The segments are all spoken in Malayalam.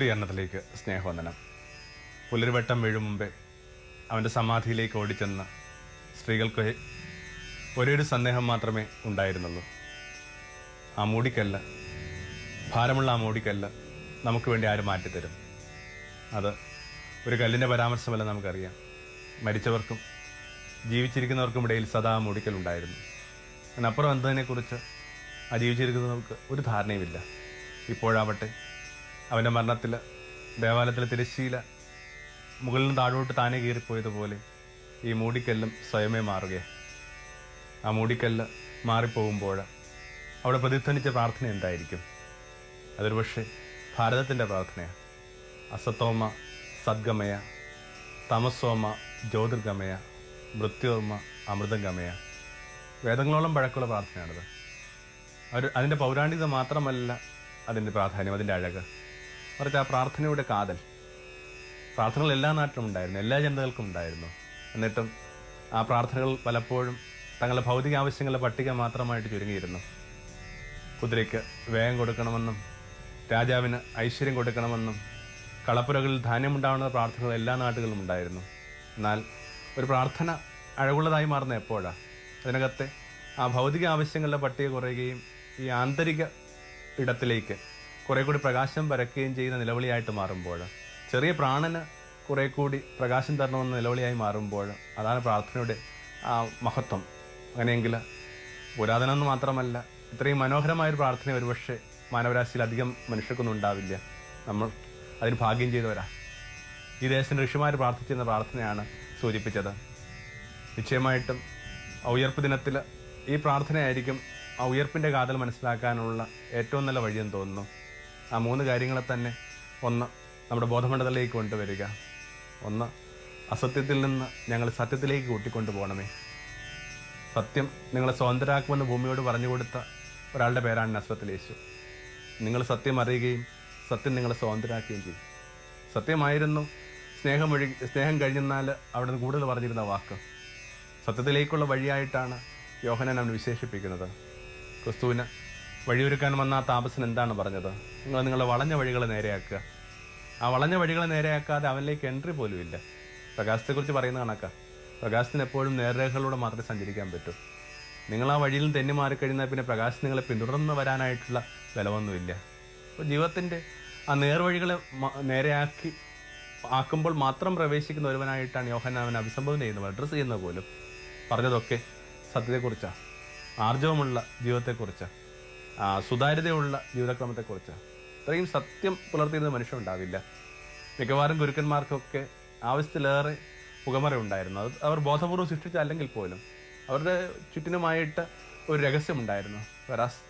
ഗുരുയർണത്തിലേക്ക് സ്നേഹവന്ദനം. പുലരുവട്ടം വീഴും മുമ്പേ അവന്റെ സമാധിയിലേക്ക് ഓടിച്ചെന്ന സ്ത്രീകൾക്ക് ഒരേ സന്ദേഹം മാത്രമേ ഉണ്ടായിരുന്നുള്ളൂ. ആ മൂടിക്കല്ല ഭാരമുള്ള ആ മൂടിക്കല്ല നമുക്ക് വേണ്ടി ആരും മാറ്റിത്തരും? അത് ഒരു കല്ലിന്റെ പരാമർശമല്ല നമുക്കറിയാം. മരിച്ചവർക്കും ജീവിച്ചിരിക്കുന്നവർക്കും ഇടയിൽ സദാ മൂടിക്കൽ ഉണ്ടായിരുന്നു. അതിനപ്പുറം എന്നതിനെക്കുറിച്ച് ആ ജീവിച്ചിരിക്കുന്നവർക്ക് ഒരു ധാരണയുമില്ല. ഇപ്പോഴാവട്ടെ അവന്റെ മരണത്തിൽ ദേവാലയത്തിലെ തിരശ്ശീല മുകളിൽ നിന്ന് താഴോട്ട് താനെ കീറിപ്പോയതുപോലെ ഈ മൂടിക്കല്ലും സ്വയമേ മാറുകയാണ് ആ മൂടിക്കല്ല് മാറിപ്പോകുമ്പോൾ അവിടെ പ്രതിധ്വനിച്ച പ്രാർത്ഥന എന്തായിരിക്കും? അതൊരു പക്ഷേ ഭാരതത്തിന്റെ പ്രാർത്ഥനയാണ് അസത്തോമ സദ്ഗമയ തമസോമ ജ്യോതിർഗമയ മൃത്യോർമ അമൃതംഗമയ. വേദങ്ങളോളം പഴക്കമുള്ള പ്രാർത്ഥനയാണത്. അവർ അതിന്റെ പൗരാണികത മാത്രമല്ല അതിന്റെ പ്രാധാന്യം അതിന്റെ അഴക്. മറിച്ച് ആ പ്രാർത്ഥനയുടെ കാതൽ. പ്രാർത്ഥനകൾ എല്ലാ നാട്ടിലും ഉണ്ടായിരുന്നു എല്ലാ ജനതകൾക്കും ഉണ്ടായിരുന്നു. എന്നിട്ടും ആ പ്രാർത്ഥനകൾ പലപ്പോഴും തങ്ങളുടെ ഭൗതിക ആവശ്യങ്ങളുടെ പട്ടിക മാത്രമായിട്ട് ചുരുങ്ങിയിരുന്നു. കുതിരയ്ക്ക് വേഗം കൊടുക്കണമെന്നും രാജാവിന് ഐശ്വര്യം കൊടുക്കണമെന്നും കളപ്പുരകളിൽ ധാന്യമുണ്ടാവുന്ന പ്രാർത്ഥനകൾ എല്ലാ നാട്ടുകളിലും ഉണ്ടായിരുന്നു. എന്നാൽ ഒരു പ്രാർത്ഥന അഴകുള്ളതായി മാറുന്ന എപ്പോഴാണ് അതിനകത്തെ ആ ഭൗതിക ആവശ്യങ്ങളുടെ പട്ടിക കുറയുകയും ഈ ആന്തരിക ഇടത്തിലേക്ക് കുറെ കൂടി പ്രകാശം പരക്കുകയും ചെയ്യുന്ന നിലവിളിയായിട്ട് മാറുമ്പോൾ ചെറിയ പ്രാണന് കുറെ കൂടി പ്രകാശം തരണമെന്ന നിലവിളിയായി മാറുമ്പോൾ അതാണ് പ്രാർത്ഥനയുടെ ആ മഹത്വം. അങ്ങനെയെങ്കിൽ പുരാതനം മാത്രമല്ല ഇത്രയും മനോഹരമായൊരു പ്രാർത്ഥന ഒരുപക്ഷെ മാനവരാശിയിൽ അധികം മനുഷ്യർക്കൊന്നും ഉണ്ടാവില്ല. നമ്മൾ അതിന് ഭാഗ്യം ചെയ്തവരാ. ഈ ദേശത്തിന്റെ ഋഷിമാർ പ്രാർത്ഥിച്ചിരുന്ന പ്രാർത്ഥനയാണ് സൂചിപ്പിച്ചത്. നിശ്ചയമായിട്ടും ഉയർപ്പ് ദിനത്തിൽ ഈ പ്രാർത്ഥനയായിരിക്കും ആ ഉയർപ്പിന്റെ കാതൽ മനസ്സിലാക്കാനുള്ള ഏറ്റവും നല്ല വഴിയെന്ന് തോന്നുന്നു. ആ മൂന്ന് കാര്യങ്ങളെ തന്നെ ഒന്ന് നമ്മുടെ ബോധമണ്ഡലത്തിലേക്ക് കൊണ്ടുവരിക. ഒന്ന് അസത്യത്തിൽ നിന്ന് ഞങ്ങൾ സത്യത്തിലേക്ക് കൂട്ടിക്കൊണ്ടു പോകണമേ. സത്യം നിങ്ങളെ സ്വതന്ത്രരാക്കുമെന്ന് ഭൂമിയോട് പറഞ്ഞു കൊടുത്ത ഒരാളുടെ പേരാണ് നസ്വത്തിൽ യേശു. നിങ്ങൾ സത്യം അറിയുകയും സത്യം നിങ്ങളെ സ്വതന്ത്രരാക്കുകയും ചെയ്യും. സത്യമായിരുന്നു സ്നേഹം സ്നേഹം കഴിഞ്ഞെന്നാൽ അവിടെ നിന്ന് കൂടുതൽ പറഞ്ഞിരുന്ന വാക്ക്. സത്യത്തിലേക്കുള്ള വഴിയായിട്ടാണ് യോഹനൻ അവൻ വിശേഷിപ്പിക്കുന്നത്. ക്രിസ്തുവിന് വഴിയൊരുക്കാൻ വന്ന ആ താപസൻ എന്താണ് പറഞ്ഞത്? നിങ്ങൾ നിങ്ങളുടെ വളഞ്ഞ വഴികൾ നേരെയാക്കുക. ആ വളഞ്ഞ വഴികൾ നേരെയാക്കാതെ അവനിലേക്ക് എൻട്രി പോലും ഇല്ല. പ്രകാശത്തെക്കുറിച്ച് പറയുന്ന കണക്കാ. പ്രകാശത്തിന് എപ്പോഴും നേർരേഖകളിലൂടെ മാത്രമേ സഞ്ചരിക്കാൻ പറ്റൂ. നിങ്ങൾ ആ വഴിയിൽ തെന്നി മാറിക്കഴിഞ്ഞാൽ പിന്നെ പ്രകാശ് നിങ്ങളെ പിന്തുടർന്ന് വരാനായിട്ടുള്ള ബലമൊന്നുമില്ല. അപ്പോൾ ജീവിതത്തിന്റെ ആ നേർവഴികളെ നേരെയാക്കി ആക്കുമ്പോൾ മാത്രം പ്രവേശിക്കുന്ന ഒരുവനായിട്ടാണ് യോഹന്നാൻ അവൻ അഭിസംബോധന ചെയ്യുന്നത്. അഡ്രസ്സ് ചെയ്യുന്നത് പോലും. പറഞ്ഞതൊക്കെ സത്യത്തെക്കുറിച്ചാണ് ആർജവമുള്ള ജീവിതത്തെക്കുറിച്ചാണ് സുതാര്യതയുള്ള ജീവിതക്രമത്തെക്കുറിച്ച്. ഇത്രയും സത്യം പുലർത്തിയിരുന്ന മനുഷ്യൻ ഉണ്ടാവില്ല മിക്കവാറും ഗുരുക്കന്മാർക്കൊക്കെ ആവശ്യത്തിലേറെ പുകമറ ഉണ്ടായിരുന്നു. അത് അവർ ബോധപൂർവം സൃഷ്ടിച്ചല്ലെങ്കിൽ പോലും അവരുടെ ചുറ്റിനുമായിട്ട് ഒരു രഹസ്യമുണ്ടായിരുന്നു വരാസ്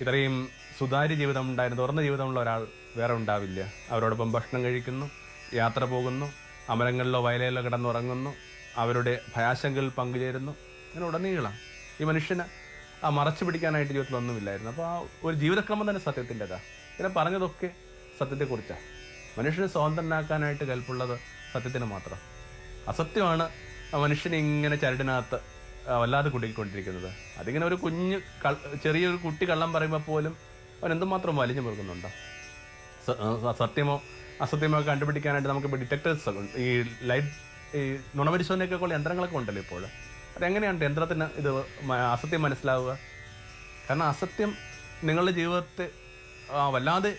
ഇത്രയും സുതാര്യ ജീവിതം ഉണ്ടായിരുന്നു. തുറന്ന ജീവിതമുള്ള ഒരാൾ വേറെ ഉണ്ടാവില്ല. അവരോടൊപ്പം ഭക്ഷണം കഴിക്കുന്നു യാത്ര പോകുന്നു അമരങ്ങളിലോ വയലയിലോ കിടന്നുറങ്ങുന്നു അവരുടെ ഭയാശങ്കയിൽ പങ്കുചേരുന്നു. അങ്ങനെ ഉടനീളം ഈ മനുഷ്യന് ആ മറച്ചു പിടിക്കാനായിട്ട് ജീവിതത്തിൽ ഒന്നുമില്ലായിരുന്നു. അപ്പോൾ ആ ഒരു ജീവിതക്രമം തന്നെ സത്യത്തിന്റെതാ. ഇങ്ങനെ പറഞ്ഞതൊക്കെ സത്യത്തെക്കുറിച്ചാണ് മനുഷ്യനെ സ്വതന്ത്രനാക്കാനായിട്ട് കൽപ്പുള്ളത് സത്യത്തിന് മാത്രം. അസത്യമാണ് മനുഷ്യനെ ഇങ്ങനെ ചരടിനകത്ത് വല്ലാതെ കുടുക്കിക്കൊണ്ടിരിക്കുന്നത് അതിങ്ങനെ ഒരു കുഞ്ഞ് ചെറിയൊരു കുട്ടി കള്ളം പറയുമ്പോൾ പോലും അവൻ എന്തുമാത്രം വലിഞ്ഞു മുറുകുന്നുണ്ടോ സ- സത്യമോ അസത്യമോ കണ്ടുപിടിക്കാനായിട്ട് നമുക്ക് ഡിറ്റക്ടേഴ്സ് ഈ ലൈറ്റ് ഈ നുണപരിശോധനയൊക്കെ ഉള്ള യന്ത്രങ്ങളൊക്കെ ഉണ്ടല്ലോ ഇപ്പോൾ അതെങ്ങനെയാണ് യന്ത്രത്തിന് ഇത് അസത്യം മനസ്സിലാവുക? കാരണം അസത്യം നിങ്ങളുടെ ജീവിതത്തെ വല്ലാതെ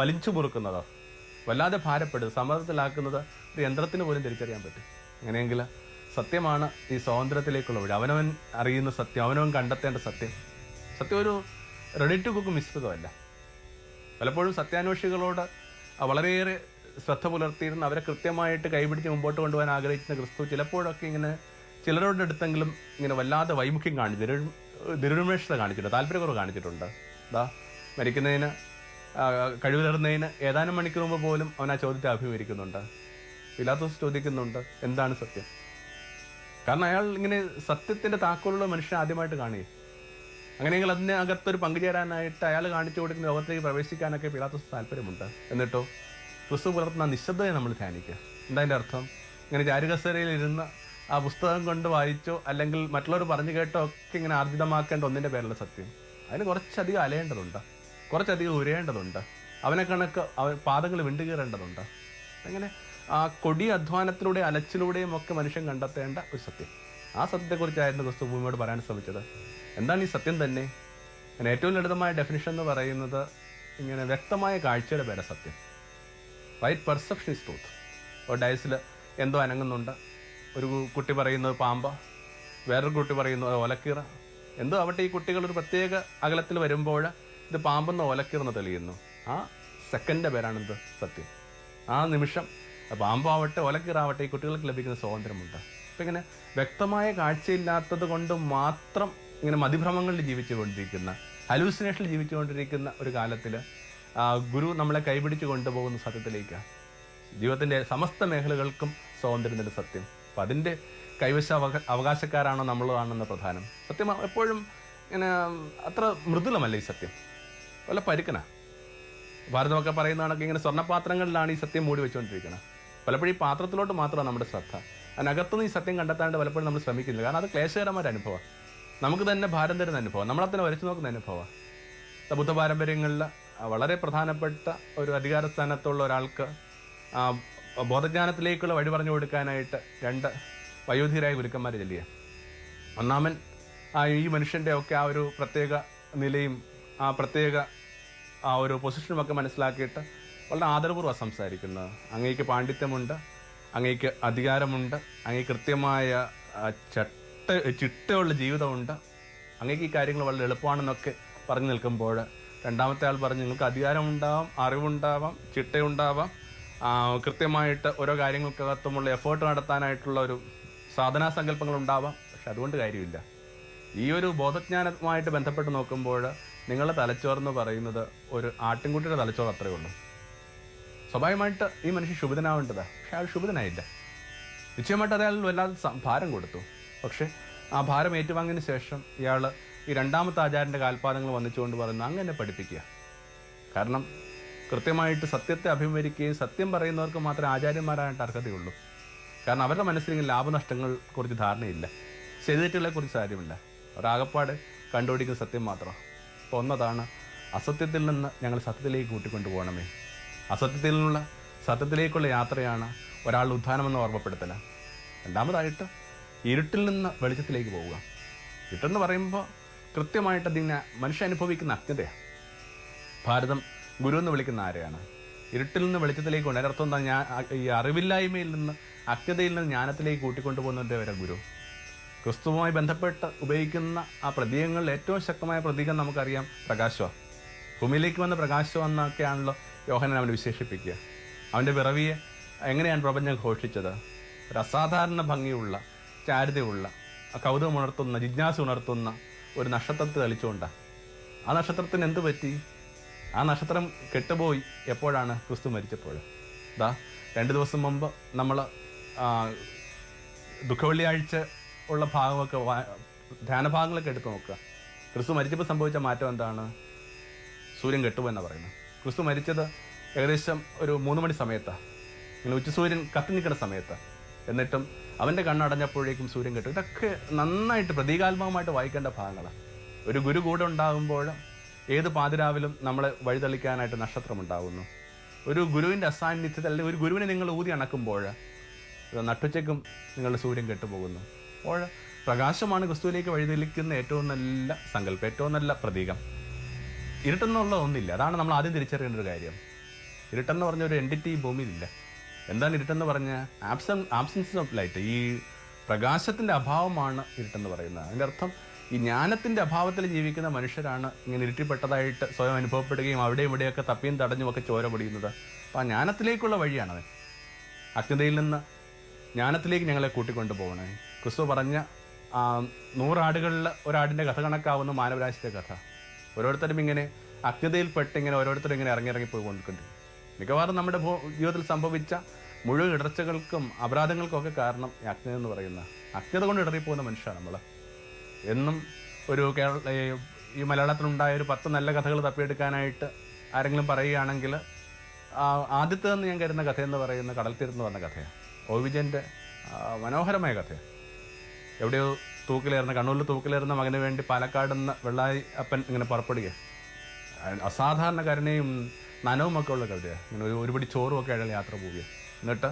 വലിച്ചു മുറുക്കുന്നതോ വല്ലാതെ ഭാരപ്പെടുക സമ്മർദ്ദത്തിലാക്കുന്നത് ഒരു യന്ത്രത്തിന് പോലും തിരിച്ചറിയാൻ പറ്റും. അങ്ങനെയെങ്കിൽ സത്യമാണ് ഈ സ്വാതന്ത്ര്യത്തിലേക്കുള്ള വഴി അവനവൻ അറിയുന്ന സത്യം അവനവൻ കണ്ടെത്തേണ്ട സത്യം. സത്യം ഒരു റെഡി ടു കുക്ക് മിശ്രിതമല്ല. പലപ്പോഴും സത്യാന്വേഷികളോട് വളരെയേറെ ശ്രദ്ധ പുലർത്തിയിരുന്ന അവരെ കൃത്യമായിട്ട് കൈപിടിച്ച് മുമ്പോട്ട് കൊണ്ടുപോകാൻ ആഗ്രഹിക്കുന്ന ക്രിസ്തു ചിലപ്പോഴൊക്കെ ഇങ്ങനെ ചിലരുടെ അടുത്തെങ്കിലും ഇങ്ങനെ വല്ലാതെ വൈമുഖ്യം കാണിച്ചു ദുരുന്മേഷത കാണിച്ചിട്ടുണ്ട് താല്പര്യക്കുറവ് കാണിച്ചിട്ടുണ്ട്? ദാ മരിക്കുന്നതിന് കഴിവ് തീർന്നതിന് ഏതാനും മണിക്കൂർ മുമ്പ് പോലും അവൻ ആ ചോദ്യത്തെ അഭിമുഖീകരിക്കുന്നുണ്ട്. പിലാത്തോസ് ചോദിക്കുന്നുണ്ട് എന്താണ് സത്യം? കാരണം അയാൾ ഇങ്ങനെ സത്യത്തിന്റെ താക്കോലുള്ള മനുഷ്യൻ ആദ്യമായിട്ട് കാണുകയും അങ്ങനെയെങ്കിൽ അതിനകത്തൊരു പങ്കുചേരാനായിട്ട് അയാൾ കാണിച്ചു കൊടുക്കുന്ന ലോകത്തേക്ക് പ്രവേശിക്കാനൊക്കെ പിലാത്തോസ് താല്പര്യമുണ്ട്. എന്നിട്ടോ ക്രിസ്തു പുലർത്തുന്ന നിശബ്ദതയെ നമ്മൾ ധ്യാനിക്കുക. എന്താ അതിന്റെ അർത്ഥം? ഇങ്ങനെ ചാരുകസേരയിൽ ഇരുന്ന് ആ പുസ്തകം കൊണ്ട് വായിച്ചോ അല്ലെങ്കിൽ മറ്റുള്ളവർ പറഞ്ഞു കേട്ടോ ഒക്കെ ഇങ്ങനെ ആർജിതമാക്കേണ്ട ഒന്നിന്റെ പേരുള്ള സത്യം. അതിന് കുറച്ചധികം അലയേണ്ടതുണ്ട്. കുറച്ചധികം ഉരയേണ്ടതുണ്ട്. അവനെ കണക്ക് അവൻ പാദങ്ങൾ വിണ്ടുകീറേണ്ടതുണ്ട്. അങ്ങനെ ആ കൊടി അധ്വാനത്തിലൂടെ അലച്ചിലൂടെയും ഒക്കെ മനുഷ്യൻ കണ്ടെത്തേണ്ട ഒരു സത്യം. ആ സത്യത്തെക്കുറിച്ചായിരുന്നു ക്രിസ്തു ഭൂമിയോട് പറയാൻ ശ്രമിച്ചത്. എന്താണ് ഈ സത്യം തന്നെ? ഏറ്റവും ലളിതമായ ഡെഫിനിഷൻ എന്ന് പറയുന്നത് ഇങ്ങനെ വ്യക്തമായ കാഴ്ചയുടെ പേരെ സത്യം. റൈറ്റ് പെർസെപ്ഷൻ ഇസ് ട്രൂത്ത് ഒരു ഡയസിൽ എന്തോ അനങ്ങുന്നുണ്ട്. ഒരു കുട്ടി പറയുന്നത് പാമ്പ വേറൊരു കുട്ടി പറയുന്നത് ഓലക്കീറ. എന്തോ ആവട്ടെ ഈ കുട്ടികൾ ഒരു പ്രത്യേക അകലത്തിൽ വരുമ്പോൾ ഇത് പാമ്പെന്ന് ഓലക്കീറെന്ന് തെളിയുന്നു. ആ സെക്കൻഡിന്റെ പേരാണിത് സത്യം. ആ നിമിഷം പാമ്പാവട്ടെ ഓലക്കീറാവട്ടെ ഈ കുട്ടികൾക്ക് ലഭിക്കുന്ന സ്വാതന്ത്ര്യമുണ്ട്. അപ്പം ഇങ്ങനെ വ്യക്തമായ കാഴ്ചയില്ലാത്തത് കൊണ്ട് മാത്രം ഇങ്ങനെ മതിഭ്രമങ്ങളിൽ ജീവിച്ചുകൊണ്ടിരിക്കുന്ന ഹലൂസിനേഷനിൽ ജീവിച്ചുകൊണ്ടിരിക്കുന്ന ഒരു കാലത്തിൽ ഗുരു നമ്മളെ കൈപിടിച്ച് കൊണ്ടുപോകുന്ന സത്യത്തിലേക്ക് ജീവിതത്തിന്റെ സമസ്ത മേഖലകൾക്കും സ്വാതന്ത്ര്യം സത്യം. അപ്പം അതിന്റെ കൈവശ അവക അവകാശക്കാരാണോ നമ്മളാണെന്ന പ്രധാനം. സത്യം എപ്പോഴും ഇങ്ങനെ അത്ര മൃദുലമല്ല ഈ സത്യം. വല്ല പരുക്കനാ. ഭാരതമൊക്കെ പറയുന്ന ഇങ്ങനെ സ്വർണപാത്രങ്ങളിലാണ് ഈ സത്യം മൂടി വെച്ചുകൊണ്ടിരിക്കുന്നത് പലപ്പോഴും ഈ പാത്രത്തിലോട്ട് മാത്രമാണ് നമ്മുടെ ശ്രദ്ധ. അതിനകത്തുനിന്ന് ഈ സത്യം കണ്ടെത്താണ്ട് പലപ്പോഴും നമ്മൾ ശ്രമിക്കുന്നില്ല. കാരണം അത് ക്ലേശകരമായ അനുഭവമാണ് അനുഭവം. നമുക്ക് തന്നെ ഭാരം തരുന്ന അനുഭവം. നമ്മളെ തന്നെ വരച്ചു നോക്കുന്ന അനുഭവം ബുദ്ധ പാരമ്പര്യങ്ങളിൽ വളരെ പ്രധാനപ്പെട്ട ഒരു അധികാര സ്ഥാനത്തുള്ള ഒരാൾക്ക് ബോധജ്ഞാനത്തിലേക്കുള്ള വഴി പറഞ്ഞു കൊടുക്കാനായിട്ട് രണ്ട് വയോധികരായ ഗുരുക്കന്മാർ ചെല്ലിയ ഒന്നാമൻ ആ ഈ മനുഷ്യന്റെ ഒക്കെ ആ ഒരു പ്രത്യേക നിലയും ആ പ്രത്യേക ആ ഒരു പൊസിഷനും ഒക്കെ മനസ്സിലാക്കിയിട്ട് വളരെ ആദരപൂർവം സംസാരിക്കുന്നത് അങ്ങേക്ക് പാണ്ഡിത്യമുണ്ട് അങ്ങേക്ക് അധികാരമുണ്ട് അങ്ങേക്ക് കൃത്യമായ ചട്ട ചിട്ടയുള്ള ജീവിതമുണ്ട്. അങ്ങേക്ക് ഈ കാര്യങ്ങൾ വളരെ എളുപ്പമാണെന്നൊക്കെ പറഞ്ഞു നിൽക്കുമ്പോൾ രണ്ടാമത്തെ ആൾ പറഞ്ഞു നിങ്ങൾക്ക് അധികാരമുണ്ടാവാം അറിവുണ്ടാവാം ചിട്ടയുണ്ടാവാം കൃത്യമായിട്ട് ഓരോ കാര്യങ്ങൾക്കകത്തുമുള്ള എഫേർട്ട് നടത്താനായിട്ടുള്ള ഒരു സാധനാ സങ്കല്പങ്ങൾ ഉണ്ടാവാം. പക്ഷെ അതുകൊണ്ട് കാര്യമില്ല. ഈ ഒരു ബോധജ്ഞാനമായിട്ട് ബന്ധപ്പെട്ട് നോക്കുമ്പോൾ നിങ്ങളുടെ തലച്ചോറെന്ന് പറയുന്നത് ഒരു ആട്ടിൻകുട്ടിയുടെ തലച്ചോറ് അത്രയേ ഉള്ളൂ. സ്വാഭാവികമായിട്ട് ഈ മനുഷ്യൻ ശുഭിതനാവേണ്ടതാ പക്ഷെ അയാൾ ശുഭിതനായില്ല. നിശ്ചയമായിട്ട് അയാൾ വല്ലാതെ ഭാരം കൊടുത്തു. പക്ഷേ ആ ഭാരം ഏറ്റുവാങ്ങിയതിന് ശേഷം ഇയാൾ ഈ രണ്ടാമത്തെ ആചാരന്റെ കാൽപാദങ്ങൾ വന്നിച്ചുകൊണ്ട് പറയുന്നു അങ്ങനെ പഠിപ്പിക്കുക. കാരണം കൃത്യമായിട്ട് സത്യത്തെ അഭിമുഖീകരിക്കുകയും സത്യം പറയുന്നവർക്ക് മാത്രമേ ആചാര്യന്മാരായിട്ട് അർഹതയുള്ളൂ. കാരണം അവരുടെ മനസ്സിൽ ഇങ്ങനെ ലാഭനഷ്ടങ്ങൾ കുറിച്ച് ധാരണയില്ല. ശരിതെറ്റുകളെ കുറിച്ച് കാര്യമില്ല. ഒരാകപ്പാട് കണ്ടുപിടിക്കുന്ന സത്യം മാത്രം. അപ്പോൾ ഒന്നതാണ് അസത്യത്തിൽ നിന്ന് ഞങ്ങൾ സത്യത്തിലേക്ക് കൂട്ടിക്കൊണ്ടു പോകണമേ. അസത്യത്തിൽ നിന്നുള്ള സത്യത്തിലേക്കുള്ള യാത്രയാണ് ഒരാളുടെ ഉദ്ധാനമെന്ന് ഓർമ്മപ്പെടുത്തല രണ്ടാമതായിട്ട് ഇരുട്ടിൽ നിന്ന് വെളിച്ചത്തിലേക്ക് പോവുക. ഇരുട്ടെന്ന് പറയുമ്പോൾ കൃത്യമായിട്ട് അതിങ്ങനെ മനുഷ്യ അനുഭവിക്കുന്ന അജ്ഞതയാണ്. ഭാരതം ഗുരു എന്ന് വിളിക്കുന്ന ആരെയാണ്? ഇരുട്ടിൽ നിന്ന് വെളിച്ചത്തിലേക്ക് കൊണ്ട് അതിനർത്ഥം എന്താ? ഞാൻ ഈ അറിവില്ലായ്മയിൽ നിന്ന് അജ്ഞതയിൽ നിന്ന് ജ്ഞാനത്തിലേക്ക് കൂട്ടിക്കൊണ്ടുപോകുന്നതിന്റെ വരെ ഗുരു. ക്രിസ്തുവുമായി ബന്ധപ്പെട്ട് ഉപയോഗിക്കുന്ന ആ പ്രതീകങ്ങളിൽ ഏറ്റവും ശക്തമായ പ്രതീകം നമുക്കറിയാം പ്രകാശമാണ് ഭൂമിയിലേക്ക് വന്ന പ്രകാശം എന്നൊക്കെയാണല്ലോ യോഹനൻ അവനെ വിശേഷിപ്പിക്കുക. അവന്റെ പിറവിയെ എങ്ങനെയാണ് പ്രപഞ്ചം ഘോഷിച്ചത്? ഒരു അസാധാരണ ഭംഗിയുള്ള ചാരിതയുള്ള കൗതുകമുണർത്തുന്ന ജിജ്ഞാസ ഉണർത്തുന്ന ഒരു നക്ഷത്രത്തെ തെളിച്ചുകൊണ്ടാണ് ആ നക്ഷത്രത്തിന് എന്ത് പറ്റി? ആ നക്ഷത്രം കെട്ടുപോയി എപ്പോഴാണ് ക്രിസ്തു മരിച്ചപ്പോൾ? ദാ രണ്ട് ദിവസം മുമ്പ് നമ്മൾ ദുഃഖവെള്ളിയാഴ്ച ഉള്ള ഭാഗമൊക്കെ ധ്യാനഭാഗങ്ങളൊക്കെ എടുത്ത് നോക്കുക. ക്രിസ്തു മരിച്ചപ്പോൾ സംഭവിച്ച മാറ്റം എന്താണ്? സൂര്യൻ കെട്ടുപോയെന്ന് പറയുന്നത്. ക്രിസ്തു മരിച്ചത് ഏകദേശം ഒരു മൂന്ന് മണി സമയത്താണ് ഇങ്ങനെ ഉച്ചസൂര്യൻ കത്തി നിൽക്കുന്ന സമയത്താണ് എന്നിട്ടും അവന്റെ കണ്ണടഞ്ഞപ്പോഴേക്കും സൂര്യൻ കെട്ടു ഇതൊക്കെ നന്നായിട്ട് പ്രതീകാത്മകമായിട്ട് വായിക്കേണ്ട ഭാഗങ്ങളാണ് ഒരു ഗുരു കൂടെ ഉണ്ടാകുമ്പോൾ ഏത് പാതിരാവിലും നമ്മളെ വഴിതെളിക്കാനായിട്ട് നക്ഷത്രം ഉണ്ടാകുന്നു ഒരു ഗുരുവിന്റെ അസാന്നിധ്യത്തിൽ അല്ലെങ്കിൽ ഒരു ഗുരുവിനെ നിങ്ങൾ ഊതി അണക്കുമ്പോൾ നട്ടുച്ചയ്ക്കും നിങ്ങളുടെ സൂര്യൻ കെട്ടുപോകുന്നു. അപ്പോൾ പ്രകാശമാണ് ക്രിസ്തുവിലേക്ക് വഴിതെളിക്കുന്ന ഏറ്റവും നല്ല സങ്കല്പം ഏറ്റവും നല്ല പ്രതീകം. ഇരുട്ടെന്നുള്ള ഒന്നില്ല. അതാണ് നമ്മൾ ആദ്യം തിരിച്ചറിയേണ്ട ഒരു കാര്യം. ഇരുട്ടെന്ന് പറഞ്ഞ ഒരു എന്റിറ്റി ഭൂമിയിലില്ല. എന്താണ് ഇരുട്ടെന്ന് പറഞ്ഞ? ആബ്സൻ ആബ്സൻസ് ഓഫ് ലൈറ്റ് ഈ പ്രകാശത്തിന്റെ അഭാവമാണ് ഇരുട്ടെന്ന് പറയുന്നത്. അതിന്റെ അർത്ഥം ഈ ജ്ഞാനത്തിന്റെ അഭാവത്തിൽ ജീവിക്കുന്ന മനുഷ്യരാണ് ഇങ്ങനെ ഇരുട്ടിപ്പെട്ടതായിട്ട് സ്വയം അനുഭവപ്പെടുകയും അവിടെയും ഇവിടെയൊക്കെ തപ്പിയും തടഞ്ഞും ഒക്കെ ചോര പൊടിയുന്നത്. അപ്പോൾ ആ ജ്ഞാനത്തിലേക്കുള്ള വഴിയാണത്. അജ്ഞതയിൽ നിന്ന് ജ്ഞാനത്തിലേക്ക് ഞങ്ങളെ കൂട്ടിക്കൊണ്ടു പോകണേ. ക്രിസ്തു പറഞ്ഞ നൂറാടുകളിൽ ഒരാടിന്റെ കഥ കണക്കാവുന്ന മാനവരാശിയുടെ കഥ. ഓരോരുത്തരും ഇങ്ങനെ അജ്ഞതയിൽപ്പെട്ട് ഇങ്ങനെ ഓരോരുത്തരും ഇങ്ങനെ ഇറങ്ങി ഇറങ്ങി പോയിക്കൊണ്ടിട്ടുണ്ട് മിക്കവാറും നമ്മുടെ ജീവിതത്തിൽ സംഭവിച്ച മുഴുവൻ ഇടർച്ചകൾക്കും അപരാധങ്ങൾക്കും ഒക്കെ കാരണം അജ്ഞത എന്ന് പറയുന്ന അജ്ഞത കൊണ്ട് ഇടറിപ്പോകുന്ന മനുഷ്യരാണ് നമ്മൾ എന്നും ഒരു കേരള ഈ- മലയാളത്തിലുണ്ടായ ഒരു പത്ത് നല്ല കഥകൾ തപ്പിയെടുക്കാനായിട്ട് ആരെങ്കിലും പറയുകയാണെങ്കിൽ ആദ്യത്തേതെന്ന് ഞാൻ കരുതുന്ന കഥയെന്ന് പറയുന്ന കടൽ തീരത്ത് വന്ന കഥയാണ്. ഒ വിജയന്റെ മനോഹരമായ കഥയാണ്. എവിടെയോ തൂക്കിലേറുന്ന കണ്ണൂരിൽ തൂക്കിലേറുന്ന മകന് വേണ്ടി പാലക്കാട് നിന്ന് വെള്ളായി അപ്പൻ ഇങ്ങനെ പുറപ്പെടുക അസാധാരണ കരുണയും നനവും ഒക്കെ ഉള്ള കവിതയാണ്. ഇങ്ങനെ ഒരു ഒരുപടി ചോറും ഒക്കെ അയാൾ യാത്ര പോവുക എന്നിട്ട്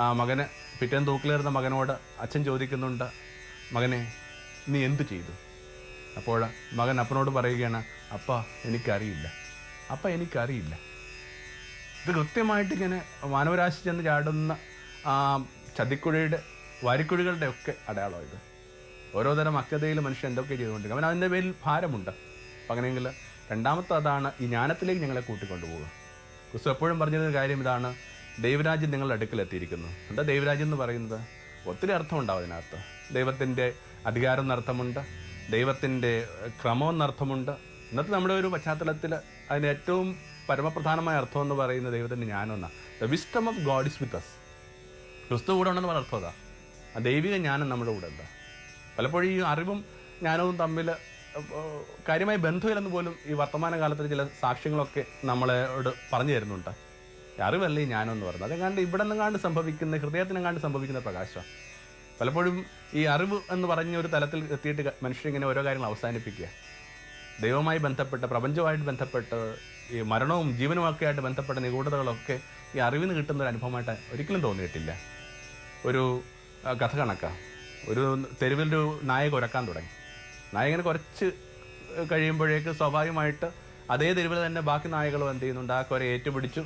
ആ മകന് പിറ്റേന്ന് തൂക്കിലേറുന്ന മകനോട് അച്ഛൻ ചോദിക്കുന്നുണ്ട് മകനെ നീ എന്ത് ചെയ്തു? അപ്പോൾ മകൻ അപ്പനോട് പറയുകയാണ് അപ്പ എനിക്കറിയില്ല. അപ്പ എനിക്കറിയില്ല. ഇത് കൃത്യമായിട്ട് ഇങ്ങനെ മാനവരാശി ചെന്ന് ചാടുന്ന ചതിക്കുഴിയുടെ വാരിക്കുഴികളുടെ ഒക്കെ അടയാളം ഇത്. ഓരോ തരം അക്കതയിൽ മനുഷ്യൻ എന്തൊക്കെ ചെയ്തുകൊണ്ടിരിക്കും. അവൻ അതിന്റെ പേരിൽ ഭാരമുണ്ട്. അപ്പം അങ്ങനെയെങ്കിൽ രണ്ടാമത്തെ അതാണ് ഈ ജ്ഞാനത്തിലേക്ക് ഞങ്ങളെ കൂട്ടിക്കൊണ്ടുപോകുക ക്രിസ്തു എപ്പോഴും പറഞ്ഞിരുന്ന കാര്യം ഇതാണ് ദൈവരാജ്യം നിങ്ങളുടെ അടുക്കലെത്തിയിരിക്കുന്നു എന്താ ദൈവരാജ്യം എന്ന് പറയുന്നത്? ഒത്തിരി അർത്ഥമുണ്ടാവും അതിനകത്ത്. ദൈവത്തിന്റെ അധികാരം എന്നർത്ഥമുണ്ട് ദൈവത്തിന്റെ ക്രമം എന്നർത്ഥമുണ്ട് ഇന്നത്തെ നമ്മുടെ ഒരു പശ്ചാത്തലത്തിൽ അതിന് ഏറ്റവും പരമപ്രധാനമായ അർത്ഥം എന്ന് പറയുന്ന ദൈവത്തിന്റെ ജ്ഞാനമെന്നാണ്. The wisdom of God is with us ക്രിസ്തു കൂടെ ഉണ്ടെന്ന് പറഞ്ഞ അർത്ഥം അതാ. ആ ദൈവിക ജ്ഞാനം നമ്മുടെ കൂടെ എന്താ പലപ്പോഴും ഈ അറിവും ജ്ഞാനവും തമ്മിൽ കാര്യമായ ബന്ധമില്ലെന്ന് പോലും ഈ വർത്തമാന കാലത്തിൽ ചില സാക്ഷ്യങ്ങളൊക്കെ നമ്മളോട് പറഞ്ഞു തരുന്നുണ്ട്. അറിവല്ലേ ഈ ജ്ഞാനം എന്ന് പറയുന്നത്. അതെങ്ങാണ്ട് ഇവിടെ നിന്നെങ്ങാണ്ട് സംഭവിക്കുന്ന ഹൃദയത്തിനെങ്ങാണ്ട് സംഭവിക്കുന്ന പ്രകാശം പലപ്പോഴും ഈ അറിവ് എന്ന് പറഞ്ഞ ഒരു തലത്തിൽ എത്തിയിട്ട് മനുഷ്യരിങ്ങനെ ഓരോ കാര്യങ്ങൾ അവസാനിപ്പിക്കുക. ദൈവവുമായി ബന്ധപ്പെട്ട പ്രപഞ്ചമായിട്ട് ബന്ധപ്പെട്ട് ഈ മരണവും ജീവനുമൊക്കെ ആയിട്ട് ബന്ധപ്പെട്ട നിഗൂഢതകളൊക്കെ ഈ അറിവിന് കിട്ടുന്ന ഒരു അനുഭവമായിട്ട് ഒരിക്കലും തോന്നിയിട്ടില്ല. ഒരു കഥ കണക്കാ. ഒരു തെരുവിലൊരു നായക ഉരക്കാൻ തുടങ്ങി. നായകനെ കുറച്ച് കഴിയുമ്പോഴേക്ക് സ്വാഭാവികമായിട്ട് അതേ തെരുവിൽ തന്നെ ബാക്കി നായകളും എന്ത് ചെയ്യുന്നുണ്ട്? ആ കുര ഏറ്റുപിടിച്ചു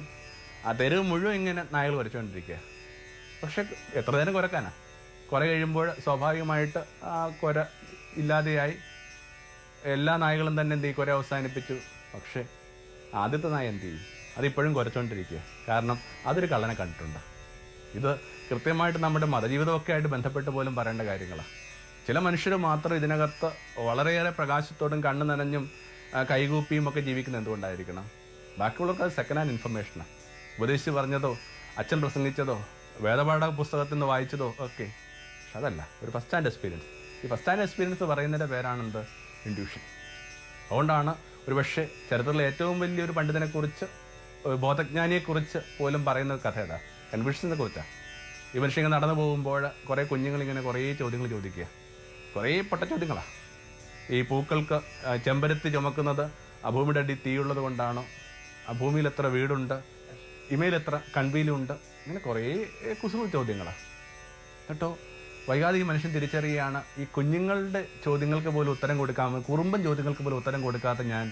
ആ തെരുവ് മുഴുവൻ ഇങ്ങനെ നായകൾ കുറച്ചുകൊണ്ടിരിക്കുക പക്ഷെ എത്ര നേരം കുരക്കാനാ? കുറെ കഴിയുമ്പോൾ സ്വാഭാവികമായിട്ട് ആ കുര ഇല്ലാതെയായി. എല്ലാ നായകളും തന്നെ എന്ത് ചെയ്യും? കുര അവസാനിപ്പിച്ചു. പക്ഷേ ആദ്യത്തെ നായ എന്ത് ചെയ്യും? അതിപ്പോഴും കുരച്ചുകൊണ്ടിരിക്കുക കാരണം അതൊരു കള്ളനെ കണ്ടിട്ടുണ്ട്. ഇത് കൃത്യമായിട്ട് നമ്മുടെ മതജീവിതമൊക്കെ ആയിട്ട് ബന്ധപ്പെട്ട് പോലും പറയേണ്ട കാര്യങ്ങളാണ് ചില മനുഷ്യർ മാത്രം ഇതിനകത്ത് വളരെയേറെ പ്രകാശത്തോടും കണ്ണു നനഞ്ഞും കൈകൂപ്പിയും ഒക്കെ ജീവിക്കുന്നത് എന്തുകൊണ്ടായിരിക്കണം? ബാക്കിയുള്ളവർക്ക് അത് സെക്കൻഡ് ഹാൻഡ് ഇൻഫർമേഷനാണ് ഉപദേശിച്ച് പറഞ്ഞതോ അച്ഛൻ പ്രസംഗിച്ചതോ വേദപാഠ പുസ്തകത്തിൽ നിന്ന് വായിച്ചതോ ഒക്കെ അതല്ല ഒരു ഫസ്റ്റ് ഹാൻഡ് എക്സ്പീരിയൻസ് ഈ ഫസ്റ്റ് ഹാൻഡ് എക്സ്പീരിയൻസ് പറയുന്നതിന്റെ പേരാണെന്ത്? ഇൻഡ്യൂഷൻ അതുകൊണ്ടാണ് ഒരുപക്ഷെ ചരിത്രത്തിലെ ഏറ്റവും വലിയൊരു പണ്ഡിതനെക്കുറിച്ച് ബോധജ്ഞാനിയെക്കുറിച്ച് പോലും പറയുന്ന ഒരു കഥ ഏതാ? കൺവിഷനെ കുറിച്ചാണ് ഈ മനുഷ്യൻ നടന്നു പോകുമ്പോൾ കുറേ കുഞ്ഞുങ്ങളിങ്ങനെ കുറേ ചോദ്യങ്ങൾ ചോദിക്കുക. കുറേ പൊട്ട ചോദ്യങ്ങളാണ് ഈ പൂക്കൾക്ക് ചെമ്പരത്തി ചുമക്കുന്നത് ഭൂമിയുടെ അടി തീയുള്ളത് കൊണ്ടാണോ? ആ ഭൂമിയിൽ എത്ര വീടുണ്ട്? ഇമയിൽ എത്ര കൺവീലുണ്ട്? ഇങ്ങനെ കുറേ കുസുമ ചോദ്യങ്ങളാണ് കേട്ടോ വൈകാതെ ഈ മനുഷ്യൻ തിരിച്ചറിയുകയാണ് ഈ കുഞ്ഞുങ്ങളുടെ ചോദ്യങ്ങൾക്ക് പോലും ഉത്തരം കൊടുക്കാമെന്ന് കുറുമ്പൻ ചോദ്യങ്ങൾക്ക് പോലും ഉത്തരം കൊടുക്കാത്ത ഞാൻ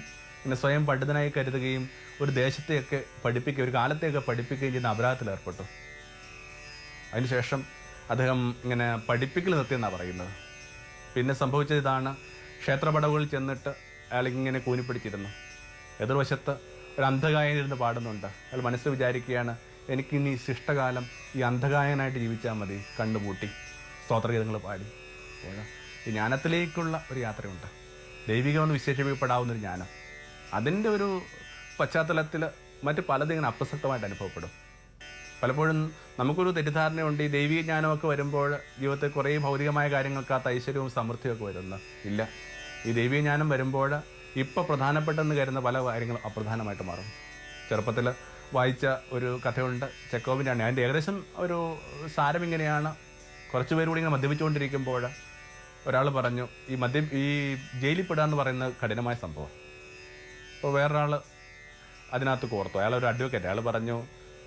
എന്നെ സ്വയം പണ്ഡിതനായി കരുതുകയും ഒരു ദേശത്തെയൊക്കെ പഠിപ്പിക്കുകയും ഒരു കാലത്തെയൊക്കെ പഠിപ്പിക്കുകയും ചെയ്യുന്ന അപരാധത്തിൽ ഏർപ്പെട്ടു. അതിനുശേഷം അദ്ദേഹം ഇങ്ങനെ പഠിപ്പിക്കൽ നിർത്തിയെന്നാണ് പറയുന്നത്. പിന്നെ സംഭവിച്ചത് ഇതാണ് ക്ഷേത്രപടവുകളിൽ ചെന്നിട്ട് അയാൾ ഇങ്ങനെ കൂനിപ്പിടിച്ചിരുന്നു. എതിർവശത്ത് ഒരു അന്ധകായനിരുന്ന് പാടുന്നുണ്ട്. അയാൾ മനസ്സിൽ വിചാരിക്കുകയാണ് എനിക്കിനി ശിഷ്ടകാലം ഈ അന്ധകായനായിട്ട് ജീവിച്ചാൽ മതി കണ്ണുപൂട്ടി. സ്തോത്രഗീതങ്ങൾ പാടി. ഈ ജ്ഞാനത്തിലേക്കുള്ള ഒരു യാത്രയുണ്ട്. ദൈവികമെന്ന് വിശേഷിപ്പിക്കപ്പെടാവുന്ന ഒരു ജ്ഞാനം. അതിന്റെ ഒരു പശ്ചാത്തലത്തിൽ മറ്റ് പലതും ഇങ്ങനെ അപ്രസക്തമായിട്ട് അനുഭവപ്പെടും. പലപ്പോഴും നമുക്കൊരു തെറ്റിദ്ധാരണയുണ്ട്. ഈ ദൈവിക ജ്ഞാനമൊക്കെ വരുമ്പോൾ ജീവിതത്തിൽ കുറേ ഭൗതികമായ കാര്യങ്ങൾക്കകത്ത് ഐശ്വര്യവും സമൃദ്ധിയൊക്കെ വരുന്നു ഇല്ല. ഈ ദൈവിക ജ്ഞാനം വരുമ്പോൾ ഇപ്പോൾ പ്രധാനപ്പെട്ടെന്ന് കരുതുന്ന പല കാര്യങ്ങളും അപ്രധാനമായിട്ട് മാറും. ചെറുപ്പത്തിൽ വായിച്ച ഒരു കഥയുണ്ട്. ചെക്കോവിന്റെ ആണ് അതിന്റെ ഏകദേശം ഒരു സാരം ഇങ്ങനെയാണ്. കുറച്ച് പേര് കൂടി ഇങ്ങനെ മദ്യപിച്ചുകൊണ്ടിരിക്കുമ്പോൾ ഒരാൾ പറഞ്ഞു ഈ മദ്യം ഈ ജയിലിൽ പെടുക എന്ന് പറയുന്ന കഠിനമായ സംഭവം. അപ്പോൾ വേറൊരാൾ അതിനകത്ത് കോർത്തു. അയാൾ ഒരു അഡ്വക്കേറ്റ് അയാൾ പറഞ്ഞു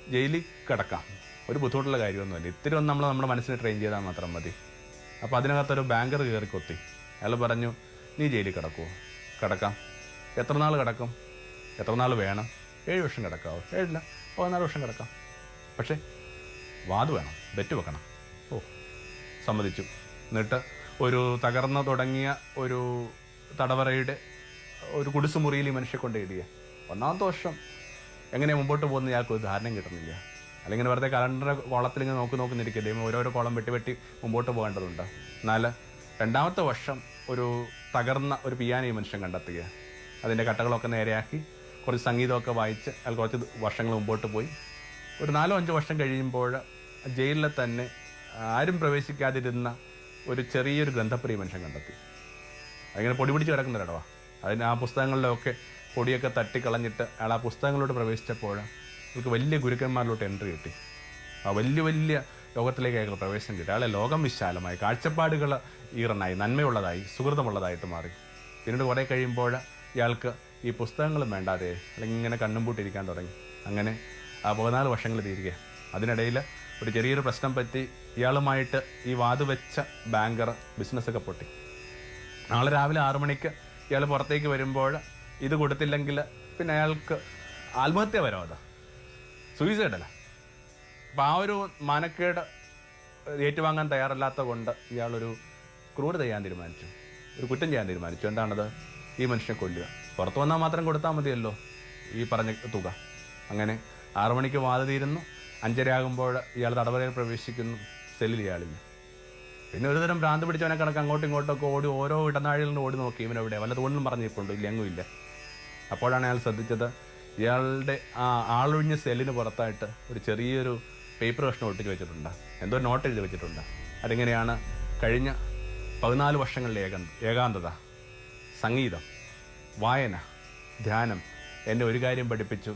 ജയിലിൽ കിടക്കാം. ഒരു ബുദ്ധിമുട്ടുള്ള കാര്യമൊന്നുമില്ല. ഇത്തിരി ഒന്ന് നമ്മൾ നമ്മുടെ മനസ്സിനെ ട്രെയിൻ ചെയ്താൽ മാത്രം മതി. അപ്പോൾ അതിനകത്തൊരു ബാങ്കർ കയറി കൊത്തി. അയാൾ പറഞ്ഞു നീ ജയിലിൽ കിടക്കുമോ കിടക്കാം. എത്ര നാൾ കിടക്കും? എത്ര നാൾ വേണം? ഏഴ് വർഷം കിടക്കാവോ. ഏഴില്ല. പതിനാല് വർഷം കിടക്കാം. പക്ഷേ വാത് വേണം. ബെറ്റ് വെക്കണം. ഓ. സമ്മതിച്ചു. എന്നിട്ട് ഒരു തകർന്നു തുടങ്ങിയ ഒരു തടവറയുടെ ഒരു കുടിസുമുറിയിൽ ഈ മനുഷ്യ കൊണ്ട് എഴുതിയ. ഒന്നാമത്തെ വർഷം എങ്ങനെ മുമ്പോട്ട് പോകുന്ന ഇയാൾക്ക് ഒരു ധാരണയും കിട്ടുന്നില്ല. അല്ലെങ്കിൽ വെറുതെ കലണ്ടർ കോളത്തിൽ ഇങ്ങനെ നോക്കി നോക്കി നിൽക്കുക ദൈവം ഓരോരോ കോളം വെട്ടി വെട്ടി മുമ്പോട്ട് പോകേണ്ടതുണ്ട്. എന്നാൽ രണ്ടാമത്തെ വർഷം ഒരു തകർന്ന ഒരു പിയാനോ ഈ മനുഷ്യൻ കണ്ടെത്തുക അതിന്റെ കട്ടകളൊക്കെ നേരെയാക്കി കുറച്ച് സംഗീതമൊക്കെ വായിച്ച് അയാൾ കുറച്ച് വർഷങ്ങൾ മുമ്പോട്ട് പോയി. ഒരു നാലോ അഞ്ചോ വർഷം കഴിയുമ്പോൾ ജയിലിൽ തന്നെ ആരും പ്രവേശിക്കാതിരുന്ന ഒരു ചെറിയൊരു ഗ്രന്ഥപ്രിയ മനുഷ്യൻ കണ്ടെത്തി. അതിങ്ങനെ പൊടി പിടിച്ച് കിടക്കുന്ന അതിന് ആ പുസ്തകങ്ങളിലൊക്കെ പൊടിയൊക്കെ തട്ടിക്കളഞ്ഞിട്ട് അയാൾ ആ പുസ്തകങ്ങളിലോട്ട് പ്രവേശിച്ചപ്പോൾ അവർക്ക് വലിയ ഗുരുക്കന്മാരിലോട്ട് എൻട്രി കിട്ടി. ആ വലിയ വലിയ ലോകത്തിലേക്ക് അയാൾക്ക് പ്രവേശനം കിട്ടി. അയാളെ ലോകം വിശാലമായി കാഴ്ചപ്പാടുകൾ ഈറനായി നന്മയുള്ളതായി സുഹൃതമുള്ളതായിട്ട് മാറി. പിന്നീട് കുറേ കഴിയുമ്പോൾ ഇയാൾക്ക് ഈ പുസ്തകങ്ങളും വേണ്ടാതെ അല്ലെങ്കിൽ ഇങ്ങനെ കണ്ണും പൂട്ടിയിരിക്കാൻ തുടങ്ങി. അങ്ങനെ ആ പതിനാല് വർഷങ്ങൾ തീരുക. അതിനിടയിൽ ഒരു ചെറിയൊരു പ്രശ്നം പറ്റി ഇയാളുമായിട്ട് ഈ വാത് വെച്ച ബാങ്കർ ബിസിനസ്സൊക്കെ പൊട്ടി. നാളെ രാവിലെ ആറു മണിക്ക് ഇയാൾ പുറത്തേക്ക് വരുമ്പോൾ ഇത് കൊടുത്തില്ലെങ്കിൽ പിന്നെ അയാൾക്ക് ആത്മഹത്യ വരോ അത് സൂയിസൈഡ് അല്ല. അപ്പം ആ ഒരു മാനക്കേട് ഏറ്റുവാങ്ങാൻ തയ്യാറല്ലാത്ത കൊണ്ട് ഇയാളൊരു ക്രൂരത ചെയ്യാൻ തീരുമാനിച്ചു. ഒരു കുറ്റം ചെയ്യാൻ തീരുമാനിച്ചു. എന്താണത്? ഈ മനുഷ്യനെ കൊല്ലുക. പുറത്തു വന്നാൽ മാത്രം കൊടുത്താൽ മതിയല്ലോ ഈ പറഞ്ഞ തുക. അങ്ങനെ ആറു മണിക്ക് വാത തീരുന്നു. അഞ്ചര ആകുമ്പോൾ ഇയാൾ തടവറയിൽ പ്രവേശിക്കുന്നു സെല്ലിൽ ഇയാളില്ല. പിന്നെ ഒരു തരം ഭ്രാന്ത് പിടിച്ചവനെ കണക്ക് അങ്ങോട്ടും ഇങ്ങോട്ടൊക്കെ ഓടി ഓരോ ഇടനാഴിയിൽ നിന്ന് ഓടി നോക്കി ഇവനെവിടെ വല്ല തോണിലും പറഞ്ഞിട്ടുണ്ട് ഇല്ല എങ്ങുമില്ല അപ്പോഴാണ് അയാൾ ശ്രദ്ധിച്ചത് ഇയാളുടെ ആ ആളൊഴിഞ്ഞ സെല്ലിന് പുറത്തായിട്ട് ഒരു ചെറിയൊരു പേപ്പർ കഷ്ണം ഒട്ടിച്ച് വെച്ചിട്ടുണ്ട്. എന്തോ നോട്ട് എഴുതി വെച്ചിട്ടുണ്ട്. അതിങ്ങനെയാണ് കഴിഞ്ഞ പതിനാല് വർഷങ്ങളിലെ ഏക ഏകാന്തത സംഗീതം വായന ധ്യാനം എന്നെ ഒരു കാര്യം പഠിപ്പിച്ചു.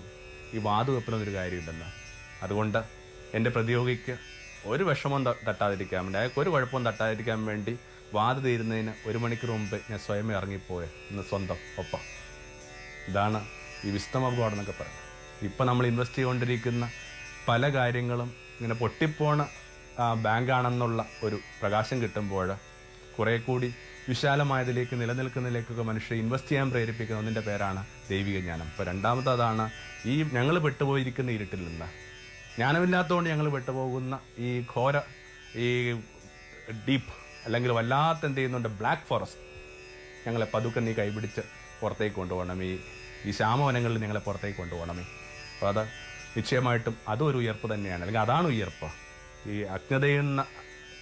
ഈ വാതു കാര്യമില്ലെന്ന് അതുകൊണ്ട് എന്റെ പ്രതിയോഗിക്ക് ഒരു വിഷമം തട്ടാതിരിക്കാൻ വേണ്ടി അയാൾക്ക് ഒരു കുഴപ്പവും തട്ടാതിരിക്കാൻ വേണ്ടി വാത് തീരുന്നതിന് ഒരു മണിക്കൂർ മുമ്പ് ഞാൻ സ്വയമേ ഇറങ്ങിപ്പോയ ഇന്ന് സ്വന്തം ഒപ്പം. ഇതാണ് ഈ വിസ്തം അപകടമെന്നൊക്കെ പറയുന്നത്. ഇപ്പം നമ്മൾ ഇൻവെസ്റ്റ് ചെയ്തുകൊണ്ടിരിക്കുന്ന പല കാര്യങ്ങളും ഇങ്ങനെ പൊട്ടിപ്പോണ ബാങ്കാണെന്നുള്ള ഒരു പ്രകാശം കിട്ടുമ്പോൾ കുറേ കൂടി വിശാലമായതിലേക്ക് നിലനിൽക്കുന്നതിലേക്കൊക്കെ മനുഷ്യരെ ഇൻവെസ്റ്റ് ചെയ്യാൻ പ്രേരിപ്പിക്കുന്ന ഒന്നിന്റെ പേരാണ് ദൈവിക ജ്ഞാനം. ഇപ്പോൾ രണ്ടാമത് അതാണ് ഈ ഞങ്ങൾ പെട്ടുപോയിരിക്കുന്ന ഇരുട്ടിൽ നിന്ന് ജ്ഞാനമില്ലാത്തതുകൊണ്ട് ഞങ്ങൾ വിട്ടുപോകുന്ന ഈ ഘോര ഈ ഡീപ്പ് അല്ലെങ്കിൽ വല്ലാത്ത എന്ത് ചെയ്യുന്നുണ്ട് ബ്ലാക്ക് ഫോറസ്റ്റ് ഞങ്ങളെ പതുക്കെ നീ കൈപിടിച്ച് പുറത്തേക്ക് കൊണ്ടുപോകണം. ഈ ഈ ശ്യാമവനങ്ങളിൽ ഞങ്ങളെ പുറത്തേക്ക് കൊണ്ടുപോകണമേ അപ്പോൾ അത് നിശ്ചയമായിട്ടും അതും ഒരു ഉയർപ്പ് തന്നെയാണ്. അല്ലെങ്കിൽ അതാണ് ഉയർപ്പ്. ഈ അജ്ഞതയിൽ നിന്ന്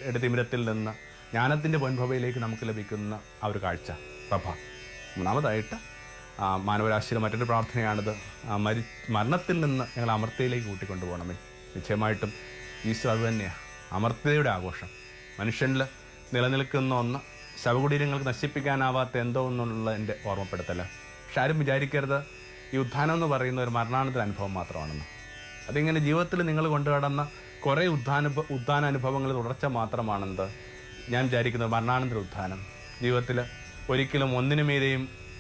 എടുത്തിമിരത്തിൽ നിന്ന് ജ്ഞാനത്തിന്റെ പൊൻഭവയിലേക്ക് നമുക്ക് ലഭിക്കുന്ന ആ ഒരു കാഴ്ച. പ്രഭ മൂന്നാമതായിട്ട് ആ, മാനവരാശിയിലെ മറ്റൊരു പ്രാർത്ഥനയാണിത്. മരി മരണത്തിൽ നിന്ന് ഞങ്ങൾ അമർത്തയിലേക്ക് കൂട്ടിക്കൊണ്ടുപോകണമേ നിശ്ചയമായിട്ടും ഈശ്വർ അത് തന്നെയാണ് അമർത്തയുടെ ആഘോഷം. മനുഷ്യനിൽ നിലനിൽക്കുന്ന ഒന്ന് ശവകുടീരങ്ങൾക്ക് നശിപ്പിക്കാനാവാത്ത എന്തോ എന്നുള്ള എന്റെ ഓർമ്മപ്പെടുത്തൽ പക്ഷെ ആരും വിചാരിക്കരുത്. ഈ ഉദ്ധാനം എന്ന് പറയുന്ന ഒരു മരണാനന്തര അനുഭവം മാത്രമാണെന്ന്. അതിങ്ങനെ ജീവിതത്തിൽ നിങ്ങൾ കൊണ്ടുനടന്ന കുറേ ഉദ്ധാന ഉദ്ധാന അനുഭവങ്ങൾ തുടർച്ച മാത്രമാണെന്ന് ഞാൻ വിചാരിക്കുന്നത് മരണാനന്തര ഉദ്ധാനം ജീവിതത്തിൽ ഒരിക്കലും ഒന്നിനു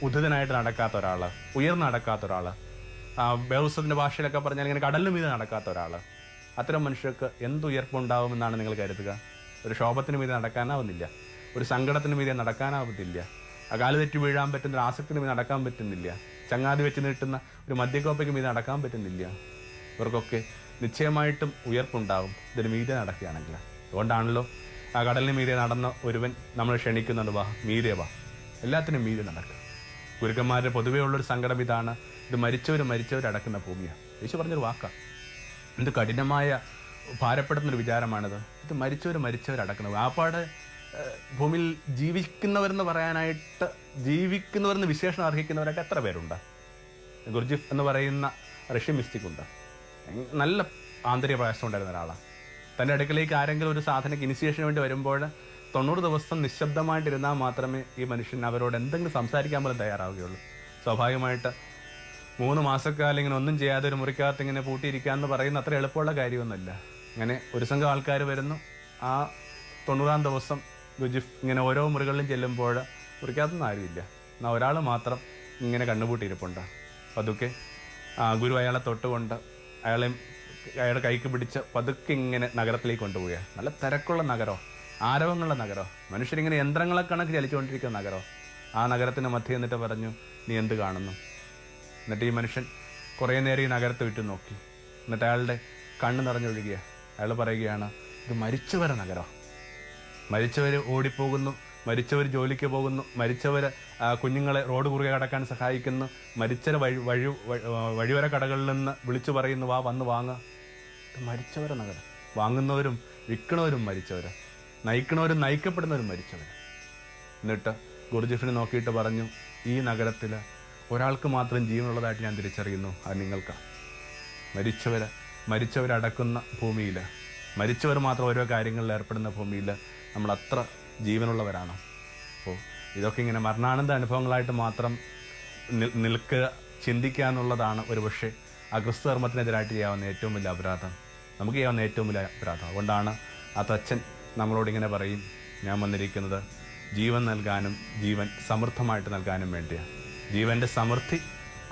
ഉദ്ധിതനായിട്ട് നടക്കാത്ത ഒരാൾ ഉയർന്ന് നടക്കാത്ത ഒരാൾ ബൗസത്തിന്റെ ഭാഷയിലൊക്കെ പറഞ്ഞാൽ ഇങ്ങനെ കടലിന് മീതെ നടക്കാത്ത ഒരാൾ അത്തരം മനുഷ്യർക്ക് എന്ത് ഉയർപ്പുണ്ടാവുമെന്നാണ് നിങ്ങൾ കരുതുക? ഒരു ക്ഷോഭത്തിന് മീതെ നടക്കാനാവുന്നില്ല. ഒരു സങ്കടത്തിന് മീതെ നടക്കാനാവത്തില്ല അകാൽ തെറ്റി വീഴാൻ പറ്റുന്ന ഒരു ആസക്തിന് മീതെ നടക്കാൻ പറ്റുന്നില്ല. ചങ്ങാതി വെച്ച് നീട്ടുന്ന ഒരു മദ്യക്കോപ്പയ്ക്ക് മീതെ നടക്കാൻ പറ്റുന്നില്ല. ഇവർക്കൊക്കെ നിശ്ചയമായിട്ടും ഉയർപ്പുണ്ടാവും. ഇതിന് മീതെ നടക്കുകയാണെങ്കിൽ. അതുകൊണ്ടാണല്ലോ ആ കടലിന് മീതെ നടന്ന ഒരുവൻ നമ്മൾ ക്ഷണിക്കുന്നുണ്ട് വാ മീതെ വാ. എല്ലാത്തിനും മീതെ നടക്കുക ഗുരുക്കന്മാരുടെ പൊതുവേ ഉള്ളൊരു സങ്കടം ഇതാണ്. ഇത് മരിച്ചവർ മരിച്ചവരടക്കുന്ന ഭൂമിയാണ്. യേശു പറഞ്ഞൊരു വാക്കാണ് എന്ത് കഠിനമായ ഭാരപ്പെടുന്നൊരു വിചാരമാണിത്. ഇത് മരിച്ചവർ മരിച്ചവരടക്കുന്നത് ആപ്പാട് ഭൂമിയിൽ ജീവിക്കുന്നവരെന്ന് പറയാനായിട്ട് ജീവിക്കുന്നവരെന്ന് വിശേഷണം അർഹിക്കുന്നവരായിട്ട് എത്ര പേരുണ്ട്? ഗുർജിഫ് എന്ന് പറയുന്ന റഷ്യൻ മിസ്റ്റിക് ഉണ്ട് നല്ല ആന്തരിക പ്രയാസം ഉണ്ടായിരുന്ന ഒരാളാണ് തന്റെ അടുക്കലേക്ക് ആരെങ്കിലും ഒരു സാധനക്ക് ഇനിസിയേഷന് വേണ്ടി വരുമ്പോൾ തൊണ്ണൂറ് ദിവസം നിശബ്ദമായിട്ടിരുന്നാൽ മാത്രമേ ഈ മനുഷ്യൻ അവരോട് എന്തെങ്കിലും സംസാരിക്കാൻ പോലും തയ്യാറാവുകയുള്ളൂ. സ്വാഭാവികമായിട്ട് മൂന്ന് മാസക്കാലം ഇങ്ങനെ ഒന്നും ചെയ്യാതെ ഒരു മുറിക്കകത്ത് ഇങ്ങനെ പൂട്ടിയിരിക്കുക എന്ന് പറയുന്ന അത്ര എളുപ്പമുള്ള കാര്യമൊന്നുമല്ല. അങ്ങനെ ഒരു സംഘം ആൾക്കാർ വരുന്നു. ആ തൊണ്ണൂറാം ദിവസം ഗുജിഫ് ഇങ്ങനെ ഓരോ മുറികളിലും ചെല്ലുമ്പോൾ മുറിക്കകത്തൊന്നും ആരുമില്ല. എന്നാൽ ഒരാൾ മാത്രം ഇങ്ങനെ കണ്ണുപൂട്ടിയിരിപ്പുണ്ട്. പതുക്കെ ആ, ഗുരു അയാളെ തൊട്ടുകൊണ്ട് അയാളെ അയാളുടെ കൈക്ക് പിടിച്ച് പതുക്കെ ഇങ്ങനെ നഗരത്തിലേക്ക് കൊണ്ടുപോവുക നല്ല തിരക്കുള്ള നഗരോ ആരവങ്ങളുള്ള നഗരോ? മനുഷ്യരിങ്ങനെ യന്ത്രങ്ങളെ കണക്ക് ചലിച്ചുകൊണ്ടിരിക്കുന്ന നഗരോ? ആ നഗരത്തിന് മധ്യ എന്നിട്ട് പറഞ്ഞു നീ എന്ത് കാണുന്നു? എന്നിട്ട് ഈ മനുഷ്യൻ കുറേ നേരം ഈ നഗരത്തെ വിട്ടു നോക്കി. എന്നിട്ട് അയാളുടെ കണ്ണ് നിറഞ്ഞൊഴുകിയ അയാൾ പറയുകയാണ് ഇത് മരിച്ചവര നഗരം? മരിച്ചവർ ഓടിപ്പോകുന്നു മരിച്ചവർ ജോലിക്ക് പോകുന്നു മരിച്ചവർ കുഞ്ഞുങ്ങളെ റോഡ് കുറുകെ കടക്കാൻ സഹായിക്കുന്നു മരിച്ചവരെ വഴി വഴി വഴിയോര കടകളിൽ നിന്ന് വിളിച്ചു പറയുന്നു വാ വന്ന് വാങ്ങുക മരിച്ചവരെ നഗരം. വാങ്ങുന്നവരും വിൽക്കണവരും മരിച്ചവർ നയിക്കണവരും നയിക്കപ്പെടുന്നവരും മരിച്ചവർ എന്നിട്ട് ഗുർജിഫിനെ നോക്കിയിട്ട് പറഞ്ഞു ഈ നഗരത്തിൽ ഒരാൾക്ക് മാത്രം ജീവനുള്ളതായിട്ട് ഞാൻ തിരിച്ചറിയുന്നു. അത് നിങ്ങൾക്കാണ് മരിച്ചവർ മരിച്ചവരടക്കുന്ന ഭൂമിയിൽ മരിച്ചവർ മാത്രം ഓരോ കാര്യങ്ങളിൽ ഏർപ്പെടുന്ന ഭൂമിയിൽ നമ്മൾ അത്ര ജീവനുള്ളവരാണ്. അപ്പോൾ ഇതൊക്കെ ഇങ്ങനെ മരണാനന്ദ അനുഭവങ്ങളായിട്ട് മാത്രം നിൽ- നിൽക്കുക ചിന്തിക്കുക എന്നുള്ളതാണ് ആ ക്രിസ്തുധർമ്മത്തിനെതിരായിട്ട് ചെയ്യാവുന്ന ഏറ്റവും വലിയ അപരാധം. നമുക്ക് ചെയ്യാവുന്ന ഏറ്റവും വലിയ അപരാധം. അതുകൊണ്ടാണ് ആ തച്ചൻ നമ്മളോട് ഇങ്ങനെ പറയും ഞാൻ വന്നിരിക്കുന്നത് ജീവൻ നൽകാനും ജീവൻ സമൃദ്ധമായിട്ട് നൽകാനും വേണ്ടിയാണ് ജീവന്റെ സമൃദ്ധി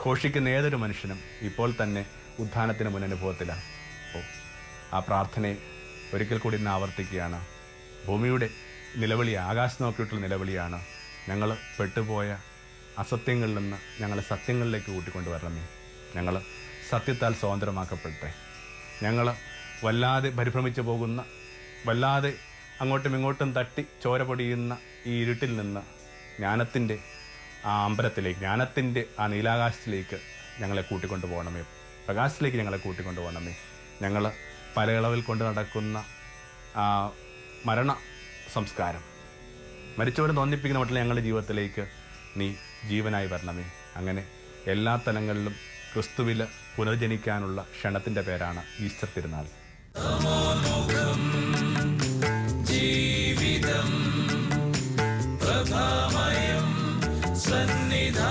ഘോഷിക്കുന്ന ഏതൊരു മനുഷ്യനും ഇപ്പോൾ തന്നെ ഉത്ഥാനത്തിന് മുന്നനുഭവത്തിലാണ് അപ്പോൾ ആ പ്രാർത്ഥനയെ ഒരിക്കൽ കൂടി ഇന്ന് ആവർത്തിക്കുകയാണ്. ഭൂമിയുടെ നിലവിളി ആകാശം നോക്കിയിട്ടുള്ള നിലവിളിയാണ്. ഞങ്ങൾ പെട്ടുപോയ അസത്യങ്ങളിൽ നിന്ന് ഞങ്ങളെ സത്യങ്ങളിലേക്ക് കൂട്ടിക്കൊണ്ടുവരണമേ ഞങ്ങൾ സത്യത്താൽ സ്വതന്ത്രമാക്കപ്പെടട്ടെ. ഞങ്ങൾ വല്ലാതെ പരിഭ്രമിച്ചു പോകുന്ന വല്ലാതെ അങ്ങോട്ടും ഇങ്ങോട്ടും തട്ടി ചോര പൊടിയുന്ന ഈ ഇരുട്ടിൽ നിന്ന് ജ്ഞാനത്തിന്റെ ആ അമ്പലത്തിലേക്ക് ജ്ഞാനത്തിന്റെ ആ നീലാകാശത്തിലേക്ക് ഞങ്ങളെ കൂട്ടിക്കൊണ്ടു പോകണമേ. പ്രകാശത്തിലേക്ക് ഞങ്ങളെ കൂട്ടിക്കൊണ്ടു പോകണമേ. ഞങ്ങൾ പലയളവിൽ കൊണ്ട് നടക്കുന്ന മരണ സംസ്കാരം മരിച്ചവരെ തോന്നിപ്പിക്കുന്ന മറ്റുള്ള ഞങ്ങളുടെ ജീവിതത്തിലേക്ക് നീ ജീവനായി വരണമേ. അങ്ങനെ എല്ലാ തലങ്ങളിലും ക്രിസ്തുവിൽ പുനർജനിക്കാനുള്ള ക്ഷണത്തിന്റെ പേരാണ് ഈസ്റ്റർ തിരുനാൾ. సన్నిధా